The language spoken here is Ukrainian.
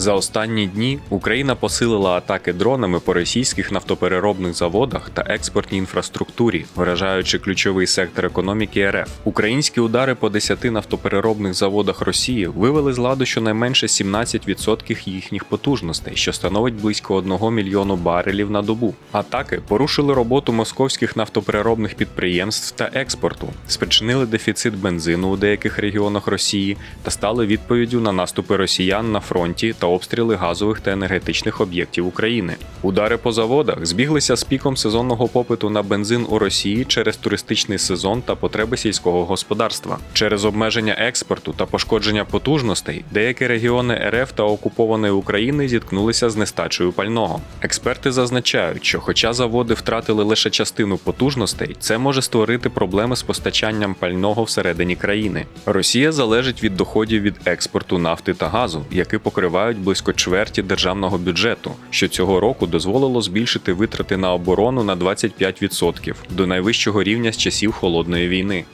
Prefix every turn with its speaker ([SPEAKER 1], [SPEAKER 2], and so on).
[SPEAKER 1] За останні дні Україна посилила атаки дронами по російських нафтопереробних заводах та експортній інфраструктурі, вражаючи ключовий сектор економіки РФ. Українські удари по 10 нафтопереробних заводах Росії вивели з ладу щонайменше 17% їхніх потужностей, що становить близько 1 мільйону барелів на добу. Атаки порушили роботу московських нафтопереробних підприємств та експорту, спричинили дефіцит бензину у деяких регіонах Росії та стали відповіддю на наступи росіян на фронті та обстріли газових та енергетичних об'єктів України. Удари по заводах збіглися з піком сезонного попиту на бензин у Росії через туристичний сезон та потреби сільського господарства. Через обмеження експорту та пошкодження потужностей деякі регіони РФ та окупованої України зіткнулися з нестачею пального. Експерти зазначають, що хоча заводи втратили лише частину потужностей, це може створити проблеми з постачанням пального всередині країни. Росія залежить від доходів від експорту нафти та газу, які покривають близько чверті державного бюджету, що цього року дозволило збільшити витрати на оборону на 25% до найвищого рівня з часів холодної війни.